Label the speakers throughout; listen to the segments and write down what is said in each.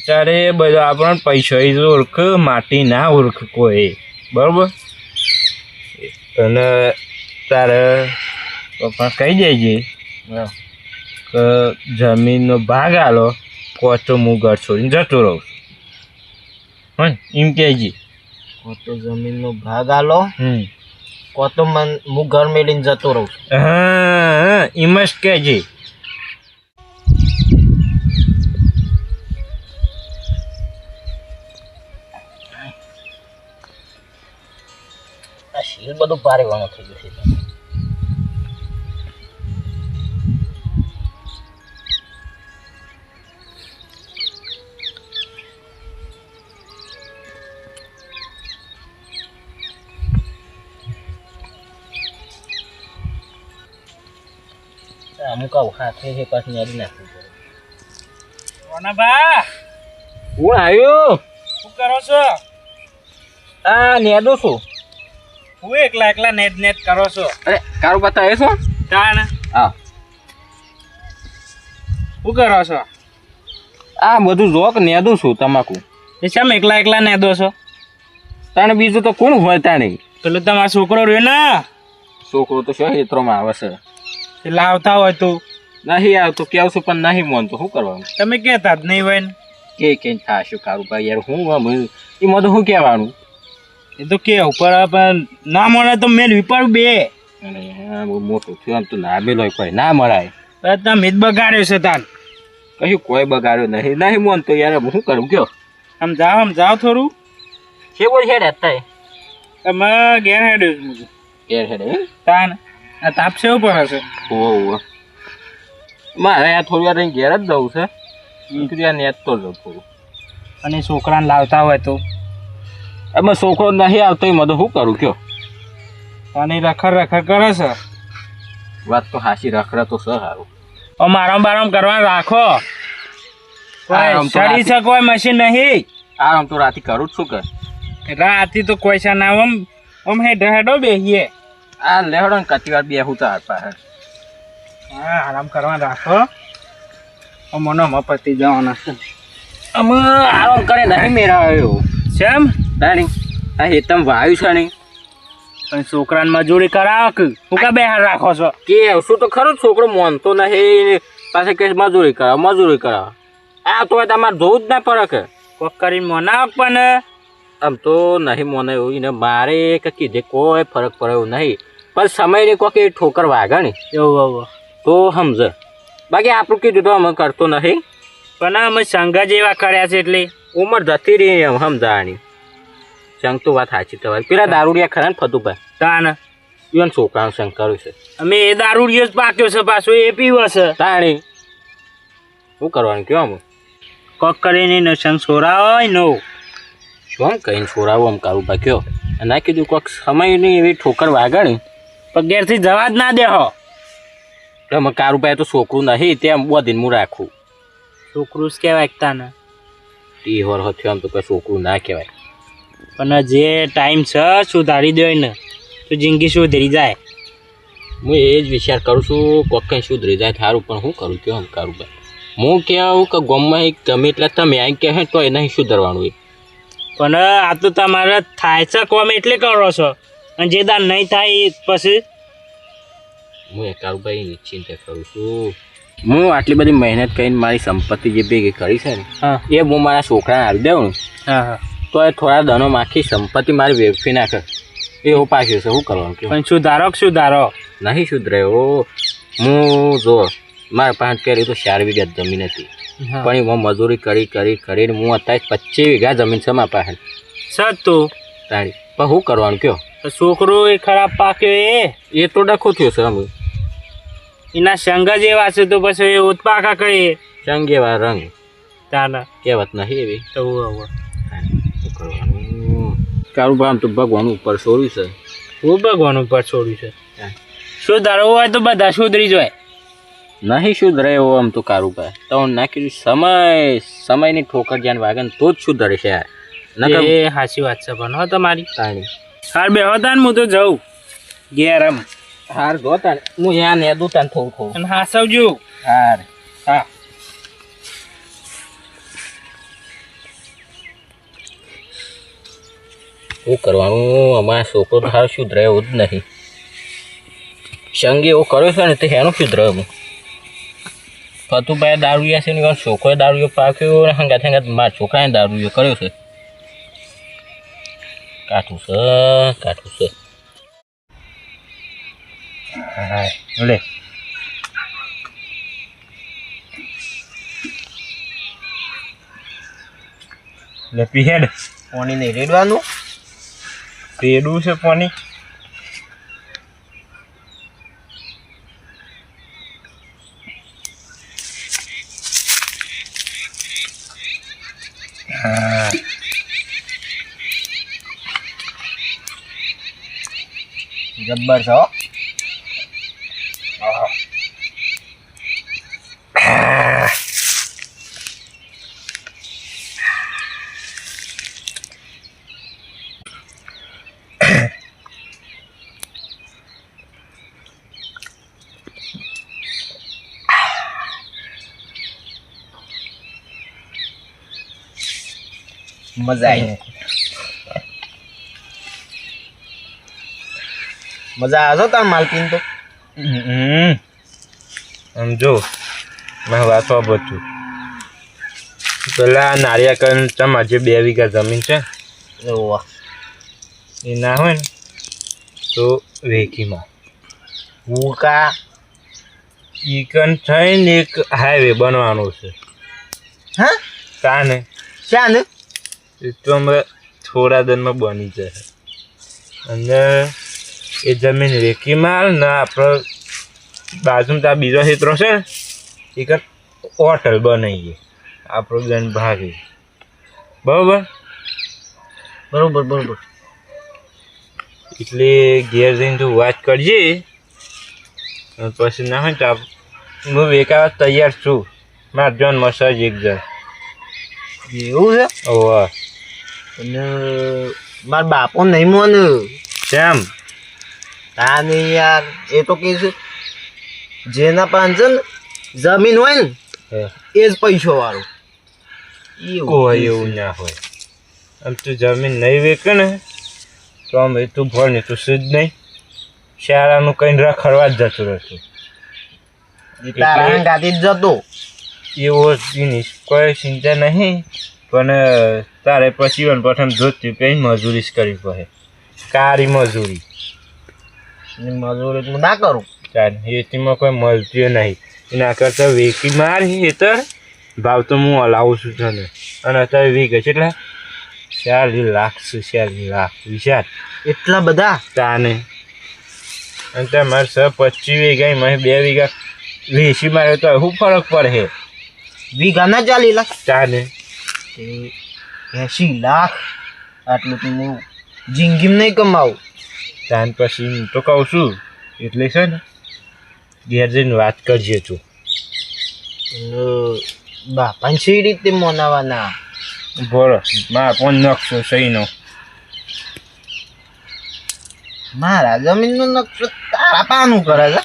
Speaker 1: ત્યારે બધો આપણને પૈસા ઓળખ માટી ના ઓળખ કોઈ. બરોબર? અને તારે પપ્પા કહી દેજે કે જમીનનો ભાગ આલો કોચો હું ઘર છોડીને જતો રહું. છું એમ કહેજે.
Speaker 2: કોતો જમીનનો ભાગ આલો
Speaker 1: હમ.
Speaker 2: કોતો મન હું ઘર મેળીને જતો રહું.
Speaker 1: હા એમ જ કહેજે.
Speaker 2: શીલ બધું ભારે વાણું થઈ ગયું છે. અમુક આવું હાથે છે પાછું નેડી નાખવું પડે.
Speaker 3: કોનાભા
Speaker 1: હું આવ્યો?
Speaker 3: શું કરો છો?
Speaker 1: આ નેદો છું.
Speaker 3: હું એકલા એકલા નેટ નેટ કરો છો.
Speaker 1: અરે કારું બતાવે છો?
Speaker 3: તાણ.
Speaker 1: હા.
Speaker 3: શું કરો છો?
Speaker 1: આ બધું જોક નેદું છું તમાકુ.
Speaker 3: એ શેમ એકલા એકલા નેદો છો?
Speaker 1: તાણે બીજું તો કોણ હોય તાણે?
Speaker 3: પેલો તમારો છોકરો રહ્યો ને?
Speaker 1: છોકરો તો શું હેત્રોમાં આવે છે?
Speaker 3: એ લાવતા હોય તો.
Speaker 1: નહીં આવતું કેવું છું પણ નહીં માનતો. શું કરવાનું?
Speaker 3: તમે કહેતા જ નહીં હોય ને.
Speaker 1: કે કે થાશું કારું ભાઈ યાર હું એમાં તો શું કહેવાનું?
Speaker 3: એ તો કે ઉપર ના મળે તો મેલ વિપાડ બે.
Speaker 1: મોટું થયું. આમ તો ના મેલો કોઈ. ના મળાય.
Speaker 3: પણ તમે જ બગાડ્યો છે તાન.
Speaker 1: કશું કોઈ બગાડ્યો નહીં. નહીં માનતો યાર હું શું કરું કયો?
Speaker 3: આમ જાઓ આમ જાઓ થોડું.
Speaker 1: છે બોલ છે અત્યારે?
Speaker 3: તમે ઘેર હેડ્યો છું.
Speaker 1: ઘેર હેડે હે?
Speaker 3: તાન આ તાપ છે ઉપર હશે.
Speaker 1: ઓહો મારે આ થોડી વાર ઘેર જ જવું છે. મેં નેત તો જવું થોડું.
Speaker 3: અને છોકરાને લાવતા હોય તો.
Speaker 1: એમાં છોકરો નહીં આવતો એમાં તો શું કરું કયો?
Speaker 3: અને રખડ રખડ કરે છે.
Speaker 1: વાત તો હાસી રખડે તો સર સારું.
Speaker 3: આમ આરામ બારામ કરવા રાખો. ચડી કોઈ મશીન નહીં.
Speaker 1: આરામ તો રાતે કરું જ શું કર
Speaker 3: રાતી તો કોઈ છે ના આમ આમ હેડો હેડો બેહીએ.
Speaker 1: આ લેહડો ને કતી વાર બેહું તો હાથ પાસે.
Speaker 3: હા આરામ કરવા રાખો. મને પતી જવાના છે.
Speaker 1: અમે આરામ કરે નહીં મેળવ્યો
Speaker 3: કેમ
Speaker 1: તાણી આ હેતમ વાયુ છે નહીં
Speaker 3: પણ છોકરાને મજૂરી કરાવક. હું કા બેહાર રાખો છો?
Speaker 1: કે શું તો ખરું છોકરો માનતો નહીં પાસે કે મજૂરી કરાવ મજૂરી કરાવ. આ તો તમારે જોવું જ ના પડે કે.
Speaker 3: કોક કરીને મોના પણ
Speaker 1: આમ તો નહીં મોને એવું એને મારે કે કીધે કોઈ ફરક પડે એવું નહીં. પણ સમયની કોક એ ઠોકર વાગે ને.
Speaker 3: એવું એવું.
Speaker 1: તો સમજ. બાકી આપણું કીધું તો અમે કરતો નહીં.
Speaker 3: પણ અમે સંઘ જેવા કર્યા છે એટલે.
Speaker 1: ઉંમર જતી રહી એમ સમજાણી. સંગ તો વાત સાચી તમારી. પેલા દારૂડિયા ખરા ને ફતુભાઈ
Speaker 3: તાને
Speaker 1: ઈવન છોકરાનો સંગ કર્યું છે.
Speaker 3: અમે એ દારૂડિયો જ પાક્યો છે પાછો એ પીવો છે.
Speaker 1: તાણી? શું કરવાનું કયો અમે
Speaker 3: કોક કરીને ન સંગ છોરાવો નો
Speaker 1: શું કહીને છોરાવો આમ કારું ભાઈ કયો? આ કીધું કોક સમયની એવી ઠોકર વાગણી?
Speaker 3: પણ ઘેરથી જવા જ ના દેહો
Speaker 1: તો કારું કારુભાઈ તો છોકરું નહીં તેમ બધીને હું રાખું.
Speaker 3: છોકરું જ કહેવાય તાને
Speaker 1: ટી હોર થયો એમ તો કોઈ છોકરું ના કહેવાય.
Speaker 3: પણ જે ટાઈમ છે સુધારી દો ને તો જિંદગી સુધરી જાય.
Speaker 1: હું એ જ વિચાર કરું છું કોક કંઈ સુધરી જાય થારું પણ હું કરું કયો કરું કારુભાઈ હું કહેવું કે ગમમાં એક ગમે એટલે તમે અહીં કહે તો એ નહીં સુધરવાનું એ.
Speaker 3: પણ આ તો તમારે થાય છે કોમ એટલે કરો છો. અને જે દાન નહીં થાય પછી?
Speaker 1: હું એ કારુભાઈ નિશ્ચિંત કરું છું. હું આટલી બધી મહેનત કરીને મારી સંપત્તિ જે ભેગી કરી છે ને
Speaker 3: હા.
Speaker 1: એ હું મારા છોકરાને આપી દઉં ને
Speaker 3: હા હા.
Speaker 1: તો એ થોડા દનો માખી સંપત્તિ મારી વેફી નાખે. એવું પાછું છે શું કરવાનું કે
Speaker 3: પણ સુધારો કે સુધારો?
Speaker 1: નહીં સુધરે ઓ હું જો મારા પાંચ કેરી તો ચાર વીઘા જમીન હતી. પણ હું મજૂરી કરી કરી કરીને હું અત્યારે પચીસ વીઘા જમીન છે મારા પાસે.
Speaker 3: સર તું?
Speaker 1: તારી. પણ શું કરવાનું કયો?
Speaker 3: છોકરો એ ખરાબ પાક્યો એ?
Speaker 1: એ તો ડખો થયો છે અમે
Speaker 3: એના સંગ જેવા છે તો પછી એ ઉત્પાકા કરીએ
Speaker 1: ચંગેવા રંગ.
Speaker 3: તાના.
Speaker 1: કહેવત નહીં એવી.
Speaker 3: તો
Speaker 1: કારુભા આમ તો ભગવાન ઉપર છોડ્યું છે.
Speaker 3: હું ભગવાન ઉપર છોડ્યું છે.
Speaker 1: હા.
Speaker 3: સુધારવું હોય તો બધા સુધરી જાય.
Speaker 1: નહીં સુધરે એવો આમ તો કારુભાઈ તો ના કીધું સમય સમયની ઠોકર જ્યાં વાગે ને તો જ સુધરે છે યાર.
Speaker 3: એ સાચી વાત છે પણ હો તમારી.
Speaker 1: તાણી.
Speaker 3: હાર બે હતા ને હું તો જઉં. ઘેર આમ.
Speaker 1: હાર જો તાણ હું યા ને દઉં તાણ થોડું થોડું.
Speaker 3: અને હાસવજો.
Speaker 1: હાર.
Speaker 3: હા.
Speaker 2: શું કરવાનું? અમારા છોકરો તો શુદ્ધ રહ્યો જ નહીં. સંગે એવો કર્યો છે ને, તે એનો શુદ્ધ રહ્યો હું ફતુભાઈ દારૂયા છે ને એનો છોકરોએ દારૂયો પાક્યો અને હંગાત હંગાત મારા છોકરાએ દારૂયો કર્યો છે. કાઠું છે કાઠું છે.
Speaker 4: હા લે. લે, પીહેડ.
Speaker 2: પાણી નહીં રેડવાનું?
Speaker 4: પેડું છે પાણી.
Speaker 2: જબ્બર છે હો મજા આવી મજા આવે છે તાર માલકીન તો?
Speaker 4: હમ. આમ જો મેં વાંચવા બધું પેલા નારિયા તમારે જે બે વીઘા જમીન છે. એ ના હોય ને તો વેકીમાં.
Speaker 2: ઉકા.
Speaker 4: ઈકન કન થઈને એક હાઈવે બનવાનો છે.
Speaker 2: હા?
Speaker 4: કાને?
Speaker 2: ક્યાં ને
Speaker 4: એ તો અમે થોડા દિનમાં બની જશે. અને એ જમીન વેકીમાં ને આપણે બાજુમાં ત્યાં બીજો ક્ષેત્રો છે ને એ કન હોટલ બનાવીએ. આપણો ગણ ભાગી બરાબર?
Speaker 2: બરોબર બરોબર.
Speaker 4: એટલે ઘેર જઈને તું વાત કરજે પછી ના હોય તો હું વેકાવા તૈયાર છું. મારા જોન મસાજ એક જણ.
Speaker 2: એવું છે?
Speaker 4: ઓહ
Speaker 2: અને મારા બાપો નહીં મોન
Speaker 4: કેમ
Speaker 2: હા નહીં યાર એ તો કે છે જેના છે જમીન હોય ને એ જ પૈસો વાળો
Speaker 4: કોઈ એવું ના હોય આમ તું જમીન નહીં વેકે ને તો આમ એ તું ભણ તું શુદ્ધ નહીં શાળાનું કઈ રખડવા જ જતું રહેતું
Speaker 2: તારા
Speaker 4: એટલે-
Speaker 2: જ જતો
Speaker 4: એવો કોઈ ચિંતા નહીં પણ તારે પછી પણ પ્રથમ ધોતી કે મજૂરી જ કરવી પડે? કારી મજૂરી.
Speaker 2: મજૂરી ના કરું.
Speaker 4: ચાલ એસીમાં કોઈ મળતું નહીં. એના કરતા વેકી માર તો ભાવ તો હું હલાવું છું તને. અને અત્યારે વીઘે છે એટલે ચાર લાખ છે ચાર લાખ. વિચાર.
Speaker 2: એટલા બધા?
Speaker 4: તાને. અને તમારે સર પચીસ વીઘા મારે બે વીઘા વેચી માર્યો તો શું ફરક પડે?
Speaker 2: વીઘા ના ચાલી લાખ?
Speaker 4: તાને.
Speaker 2: એસી લાખ આટલું તો હું જિંદગીમાં નહીં કમાવું.
Speaker 4: તાન પછી હું તો કહું છું એટલે છે ને ઘેર જઈને વાત કરજે તું.
Speaker 2: બાપાને શી રીતે મનાવાના
Speaker 4: બોલો બાપોનો નકશો સહીનો?
Speaker 2: મારા જમીનનો નકશો તારા પાનું કરે છે.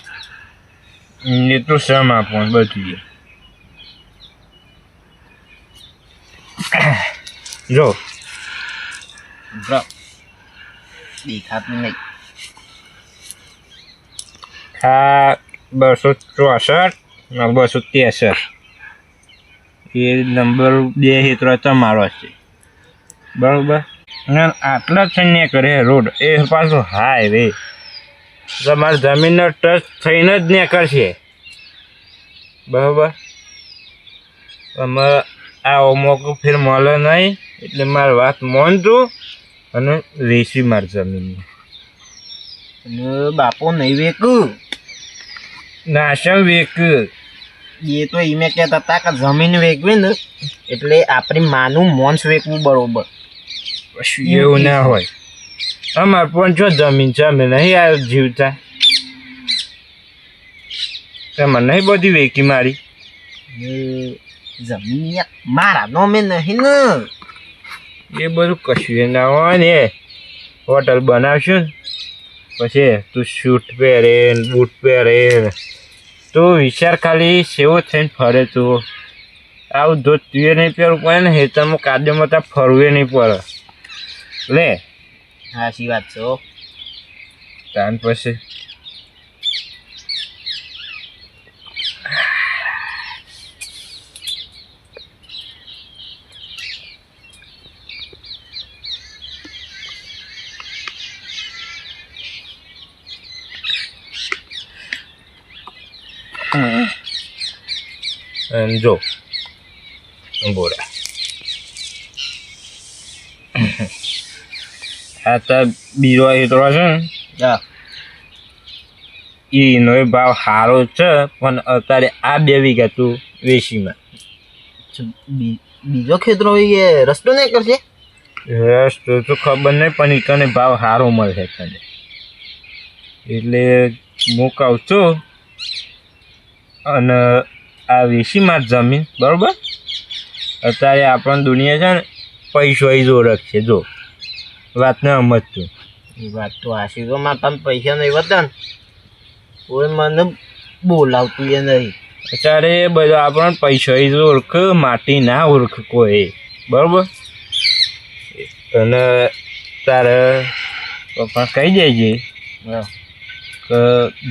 Speaker 4: એ તો શ્રમ આપવાનું બધું જો
Speaker 2: દેખાતું નહીં
Speaker 4: આ બસો ચોસઠ ને બસો ત્રેસઠ એ નંબર બે હેત્રો તમારો છે બરાબર અને આટલા જ છે ને કરે રોડ એ પાછો હાઈવે તમારી જમીનનો ટચ થઈને જ ને કરશે બરોબર અમે આ મોકો ફેર મળે નહીં એટલે મારી વાત માનતું અને વેચી મારી જમીન
Speaker 2: અને બાપો નહીં વેકું?
Speaker 4: નાશમ વેક?
Speaker 2: એ તો ઈમે કહેતા હતા કે જમીન વેકવી ને એટલે આપણી માનું મોન્સ વેકવું બરોબર.
Speaker 4: એવું ના હોય. અમાર પણ જો જમીન છે અમે નહીં આ જીવતા. એમાં નહીં બધી વેકી મારી.
Speaker 2: જમીન મારા નોમે નહીં ને.
Speaker 4: એ બધું કશું ના હોય ને હોટલ બનાવશું ને. પછી તું શૂટ પહેરે બૂટ પહેરે તું વિચાર ખાલી સેવો થઈને ફરે તું. આવું જો તુએ નહીં પહેરવું પડે ને હેતરમાં કાદ્યમાં ત્યાં ફરવે નહીં પડે. લે.
Speaker 1: સાચી વાત છે.
Speaker 4: તાન પછી અને જો. બોરા આ તો બીજો એટલો છે ને.
Speaker 1: હા.
Speaker 4: એનો ભાવ સારો છે પણ અત્યારે આ બે વીઘા તું વેચીમાં.
Speaker 1: બી- બીજો ખેતરો એ રસ્તો નહીં કરશે?
Speaker 4: રસ્તો તો ખબર નહીં પણ તને ભાવ સારો મળશે તને. એટલે હું કહું છું અને આ વીસી માર્ચ જમીન બરાબર? અત્યારે આપણને દુનિયા છે ને પૈસો જો રખશે જો. વાતને સમજતું.
Speaker 1: એ વાત તો આશી તો માતાને પૈસા નહીં વધતા ને કોઈ મને બોલાવતું એ નહીં.
Speaker 4: અત્યારે બધો આપણને પૈસો જ ઓળખ માટી ના ઓળખ કોઈ. બરાબર? અને તારે પપ્પા કહી દેજે કે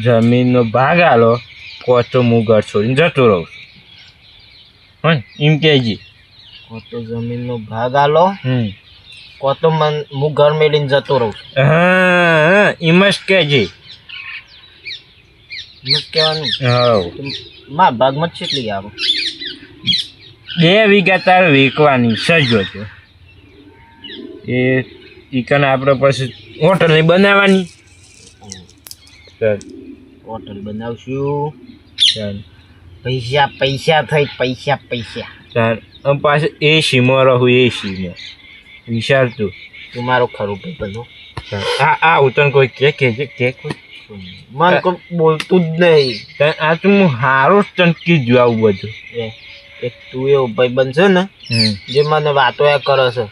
Speaker 4: જમીનનો ભાગ આલો. કો તો હું ઘર છોડીને જતો રહું છું હં એમ કહેજે
Speaker 1: કો તો જમીનનો ભાગ આલો
Speaker 4: હમ
Speaker 1: કો તો મન હું ઘર મેળીને જતો રહું
Speaker 4: હા એમ જ કહેજે
Speaker 1: એમ જ કહેવાનું
Speaker 4: હવ
Speaker 1: મારા ભાગમાં કેટલી આવે
Speaker 4: બે વીઘા તારે વેચવાની સજો છે એ ચિકન આપણે પછી હોટલ નહીં બનાવવાની
Speaker 1: હોટલ બનાવશું। પૈસા. પૈસા થઈ પૈસા પૈસા.
Speaker 4: ચાલ અને પાછું એસીમાં રહું એસીમાં વિચાર તું
Speaker 1: તું મારું ખરું ભાઈ
Speaker 4: બધું. આ આ ઉતન કોઈ કે કે કે કોઈ?
Speaker 1: મન કોઈ બોલતું જ નહીં.
Speaker 4: આ તું હું હારું જ તને કીધું આવું બધું.
Speaker 1: એ એક તું એવો ભાઈ બનશે ને જે મને વાતો એ કરો છો.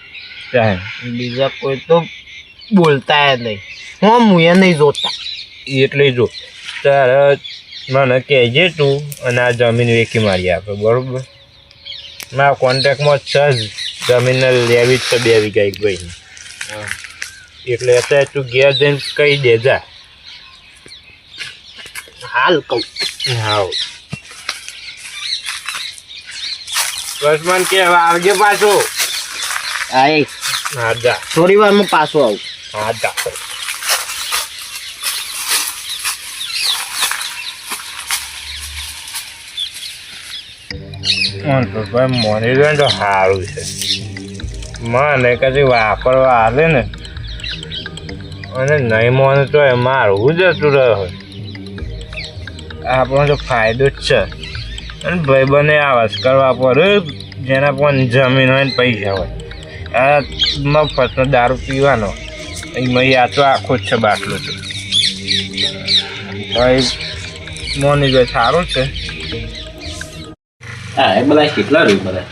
Speaker 1: બીજા કોઈ તો બોલતા નહીં. હું હું એ નહીં જોતા.
Speaker 4: એટલે જો તારે મને કહેજે તું અને આ જમીન વેચી મારી આપે બરાબર? મારા કોન્ટેક્ટમાં છે જ. જમીનને લેવી જ છે બે વીઘા એક ભાઈ એટલે અત્યારે તું ઘેર જઈને કહી દેજા
Speaker 1: હાલ કહું.
Speaker 4: હા બસ મને કે આવજે પાછો.
Speaker 1: એ.
Speaker 4: હા જા.
Speaker 1: થોડી વારમાં પાછો આવું.
Speaker 4: હા જા. તો ભાઈ મને તો તો સારું છે. મને કદી વાપરવા આવે ને? અને નહીં મને તો એ મારવું જતું રહે આપણો તો ફાયદો જ છે. અને ભાઈ બને જ કરવા પડે, જેના પણ જમીન હોય ને પૈસા હોય. આ મફતનો દારૂ પીવાનો. એમાં આ તો આખો જ છે બાટલો તો. ભાઈ, મોની ભાઈ સારું છે?
Speaker 1: હા એ બધા કેટલા રહ્યું બધા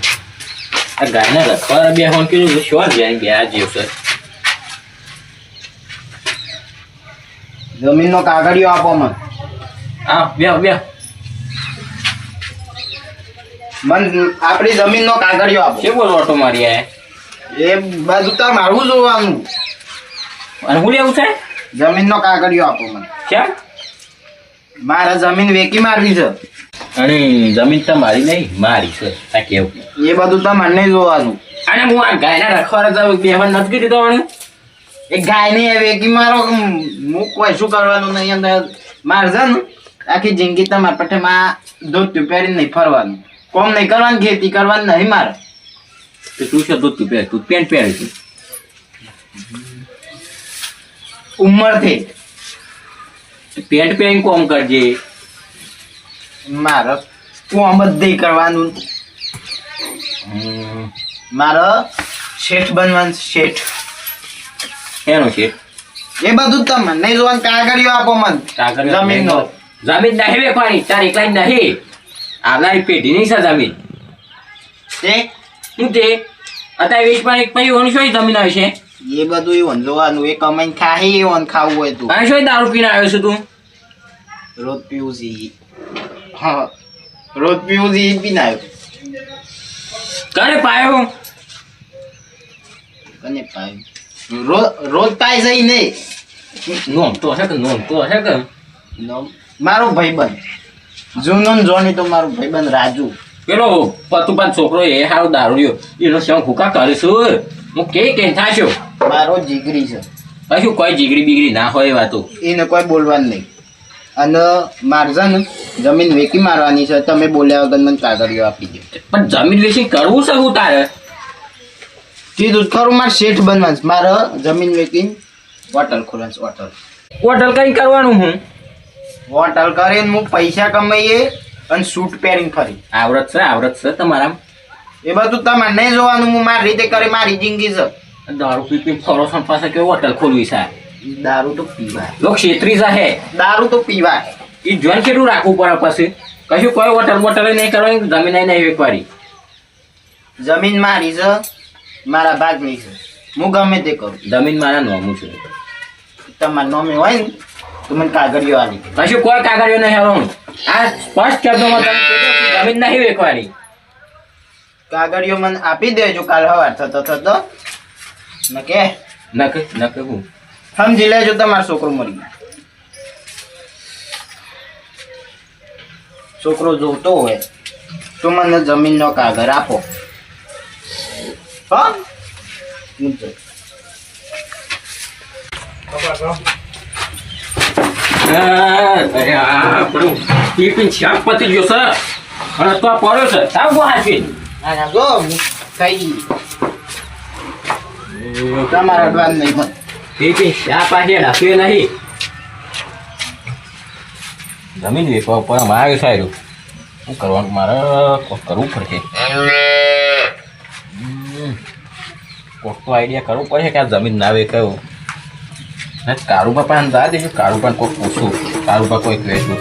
Speaker 1: આ ગાયને રખવા બે ફોન કીધું શું જાય બે? આ જીવ
Speaker 2: જમીનનો કાગળિયો આપો મને.
Speaker 1: હા બે બે
Speaker 2: મન આપણી જમીનનો કાગળિયો આપો.
Speaker 1: બોલો ઓટો મારી આ?
Speaker 2: એ બાજુ તો મારું જોવાનું.
Speaker 1: અને હું લેવું છે?
Speaker 2: જમીનનો કાગળિયો આપો મને.
Speaker 1: ક્યાં?
Speaker 2: મારે જમીન વેકી મારવી છે.
Speaker 1: અને જમીન તો મારી નહીં મારી છે. આ કેવું?
Speaker 2: એ બધું તમારે જોવાનું.
Speaker 1: અને હું આ ગાયના રખવા જાવ બે નથી કીધું તમને
Speaker 2: એ ગાય નહીં આવે કે મારો હું કોઈ શું કરવાનું નહીં અંદર મારશે ને આખી જિંદગી તમારે પઠેમાં ધોતું પહેરીને નહીં ફરવાનું. કોમ નહીં કરવાનું ખેતી કરવાનું નહીં મારે.
Speaker 1: તો તું છે દૂધ પહેર? તું પેન્ટ પહેરે છે.
Speaker 2: ઉંમરથી.
Speaker 1: પેન્ટ પહેરીને કોમ કરજે.
Speaker 2: મારે કોમ બધે કરવાનું. મારો શેઠ બનવાનું શેઠ.
Speaker 1: એનો છે?
Speaker 2: એ બધું તમે નહીં જોવાનું કાગળિયો આપો મને.
Speaker 1: કાગળ
Speaker 2: જમીનનો.
Speaker 1: જમીન નહીં વેચવાની તાર એકલા નહીં. આવનારી પેઢી નહીં છે જમીન.
Speaker 2: તે
Speaker 1: શું તે? અત્યારે વીસમાં એક પછી ઓન શું જમીન આવે છે.
Speaker 2: એ બધું એવું જોવાનું એ કમાઈને ખાહી એવું ખાવું હોય તું.
Speaker 1: અને શું દારૂ પીને આવ્યો છું તું?
Speaker 2: રોજ પીવું છે. હા રોજ પીવું છે એ પીને આવ્યો.
Speaker 1: કરે પાયો
Speaker 2: કને પાયો? રોજ રોજ છે જઈ નહીં.
Speaker 1: નોમ તો હશે કે નોમ તો હશે કે?
Speaker 2: નોમ? મારો ભાઈબંધ. જૂનો જોની તો મારો ભાઈબંધ રાજુ.
Speaker 1: પેલો પતુપાન છોકરો એ હારો દારૂડિયો એનો શું હુકા કરીશું. હું કે કે થાશો?
Speaker 2: મારો જીગરી છે.
Speaker 1: કશું કોઈ જીગરી બીગરી ના હોય વાતો.
Speaker 2: એને કોઈ બોલવાનું નહીં. અને મારજા ને જમીન વેકી મારવાની છે. તમે બોલ્યા વગર મને કાગળિયો આપી દે
Speaker 1: પણ જમીન વેચી કરવું છે હું તારે?
Speaker 2: કીધું ખરું મારે શેઠ બનવાનું છે. મારે જમીન વેચી હોટલ ખોલવાનું હોટલ.
Speaker 1: હોટલ કઈ કરવાનું હું?
Speaker 2: હોટલ કરીને હું પૈસા કમાઈએ અને સૂટ પહેરીને ફરી.
Speaker 1: આવડત છે આવડત છે તમારા
Speaker 2: એ બધું તમારે નહીં જોવાનું. હું મારી રીતે કરી મારી જિંદગી છે.
Speaker 1: દારૂ પી પી ફરો પાસે કેવું હોટલ ખોલવી છે?
Speaker 2: દારૂ તો પીવાય.
Speaker 1: લોક છેતરી જાહે
Speaker 2: દારૂ તો પીવાય.
Speaker 1: એ જોઈને કેટલું રાખવું પડે પછી? કશું કોઈ વોટર બોટલ નહીં કરવાની જમીન નહીં વેપારી
Speaker 2: જમીન મારી છે મારા ભાગની છે હું ગમે તે કરું.
Speaker 1: જમીન મારા નોમું છે.
Speaker 2: તમારા નોમે હોય ને તો મને કાગળિયો આલી
Speaker 1: કશું કોઈ કાગળિયો નહીં હરવાનું આ સ્પષ્ટ શબ્દોમાં તમે જમીન નહીં વેચવાની
Speaker 2: કાગળિયો મને આપી દેજો કાલ સવાર થતો થતો. નકે? કે
Speaker 1: નકે નક હું?
Speaker 2: સમજી લેજો તમારો છોકરો મરી ગયો છોકરો જોતો હોય તો મને જમીનનો કાગળ આપો હા મૂકજો.
Speaker 1: અરે આ પેલું ટિફિન શાક પતી ગયો છે અને તો પડ્યો છે સાવ ગો હાચી
Speaker 2: ના તમારા અડવાન નહીં મને
Speaker 1: ટિફિન શાક પાસે રાખ્યું નહીં. જમીન વેચવા ઉપર મારે સારું શું કરવાનું મારે? કરવું પડશે. કોક તો આઈડિયા કરવું પડશે કે આ જમીન ના વેચાયું. કારું પણ જા દેજો કારુબા કોક પૂછું. કારુબા કોઈક વેચું